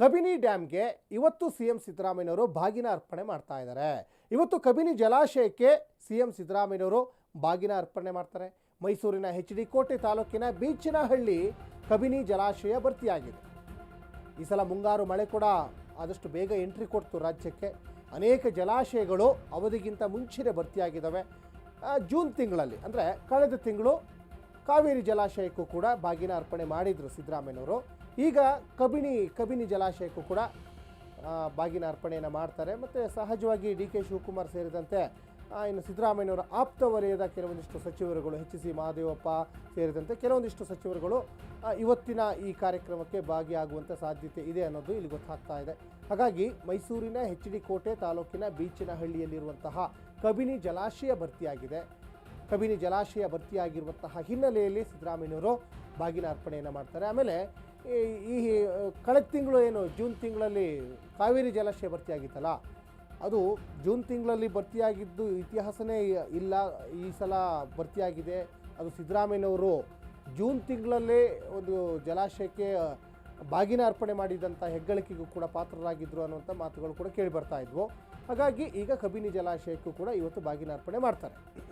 ಕಬಿನಿ ಡ್ಯಾಮ್ಗೆ ಇವತ್ತು C M ಸಿದ್ದರಾಮಯ್ಯವರು ಬಾಗಿನ ಅರ್ಪಣೆ ಮಾಡ್ತಾ ಇದ್ದಾರೆ. ಇವತ್ತು ಕಬಿನಿ ಜಲಾಶಯಕ್ಕೆ ಸಿ ಎಂ ಸಿದ್ದರಾಮಯ್ಯವರು ಬಾಗಿನ ಅರ್ಪಣೆ ಮಾಡ್ತಾರೆ. ಮೈಸೂರಿನ ಹೆಚ್ ಡಿ ಕೋಟೆ ತಾಲೂಕಿನ ಬೀಚನಹಳ್ಳಿ ಕಬಿನಿ ಜಲಾಶಯ ಭರ್ತಿಯಾಗಿದೆ. ಈ ಸಲ ಮುಂಗಾರು ಮಳೆ ಕೂಡ ಆದಷ್ಟು ಬೇಗ ಎಂಟ್ರಿ ಕೊಡ್ತು ರಾಜ್ಯಕ್ಕೆ. ಅನೇಕ ಜಲಾಶಯಗಳು ಅವಧಿಗಿಂತ ಮುಂಚೆನೇ ಭರ್ತಿಯಾಗಿದ್ದಾವೆ. ಜೂನ್ ತಿಂಗಳಲ್ಲಿ, ಅಂದರೆ ಕಳೆದ ತಿಂಗಳು ಕಾವೇರಿ ಜಲಾಶಯಕ್ಕೂ ಕೂಡ ಬಾಗಿನ ಅರ್ಪಣೆ ಮಾಡಿದರು ಸಿದ್ದರಾಮಯ್ಯನವರು. ಈಗ ಕಬಿನಿ ಕಬಿನಿ ಜಲಾಶಯಕ್ಕೂ ಕೂಡ ಬಾಗಿನ ಅರ್ಪಣೆಯನ್ನು ಮಾಡ್ತಾರೆ. ಮತ್ತು ಸಹಜವಾಗಿ ಡಿ ಕೆ ಶಿವಕುಮಾರ್ ಸೇರಿದಂತೆ ಇನ್ನು ಸಿದ್ದರಾಮಯ್ಯನವರ ಆಪ್ತ ವಲಯದ ಕೆಲವೊಂದಿಷ್ಟು ಸಚಿವರುಗಳು, ಎಚ್ ಸಿ ಮಹಾದೇವಪ್ಪ ಸೇರಿದಂತೆ ಕೆಲವೊಂದಿಷ್ಟು ಸಚಿವರುಗಳು ಇವತ್ತಿನ ಈ ಕಾರ್ಯಕ್ರಮಕ್ಕೆ ಭಾಗಿಯಾಗುವಂಥ ಸಾಧ್ಯತೆ ಇದೆ ಅನ್ನೋದು ಇಲ್ಲಿ ಗೊತ್ತಾಗ್ತಾ ಇದೆ. ಹಾಗಾಗಿ ಮೈಸೂರಿನ ಹೆಚ್ ಡಿ ಕೋಟೆ ತಾಲೂಕಿನ ಬೀಚಿನಹಳ್ಳಿಯಲ್ಲಿರುವಂತಹ ಕಬಿನಿ ಜಲಾಶಯ ಭರ್ತಿಯಾಗಿದೆ. ಕಬಿನಿ ಜಲಾಶಯ ಭರ್ತಿಯಾಗಿರುವಂತಹ ಹಿನ್ನೆಲೆಯಲ್ಲಿ ಸಿದ್ದರಾಮಯ್ಯವರು ಬಾಗಿನ ಅರ್ಪಣೆಯನ್ನು ಮಾಡ್ತಾರೆ. ಆಮೇಲೆ ಈ- ಕಳೆದ ತಿಂಗಳು ಏನು, ಜೂನ್ ತಿಂಗಳಲ್ಲಿ ಕಾವೇರಿ ಜಲಾಶಯ ಭರ್ತಿಯಾಗಿತ್ತಲ್ಲ, ಅದು ಜೂನ್ ತಿಂಗಳಲ್ಲಿ ಭರ್ತಿಯಾಗಿದ್ದು ಇತಿಹಾಸನೇ ಇಲ್ಲ. ಈ ಸಲ ಭರ್ತಿಯಾಗಿದೆ. ಅದು ಸಿದ್ದರಾಮಯ್ಯನವರು ಜೂನ್ ತಿಂಗಳಲ್ಲೇ ಒಂದು ಜಲಾಶಯಕ್ಕೆ, ಬಾಗಿನ ಅರ್ಪಣೆ ಮಾಡಿದಂಥ ಹೆಗ್ಗಳಿಕೆಗೂ ಕೂಡ ಪಾತ್ರರಾಗಿದ್ದರು ಅನ್ನುವಂಥ ಮಾತುಗಳು ಕೂಡ ಕೇಳಿ ಬರ್ತಾ ಇದ್ವು. ಹಾಗಾಗಿ ಈಗ ಕಬಿನಿ ಜಲಾಶಯಕ್ಕೂ ಕೂಡ ಇವತ್ತು ಬಾಗಿನ ಅರ್ಪಣೆ ಮಾಡ್ತಾರೆ.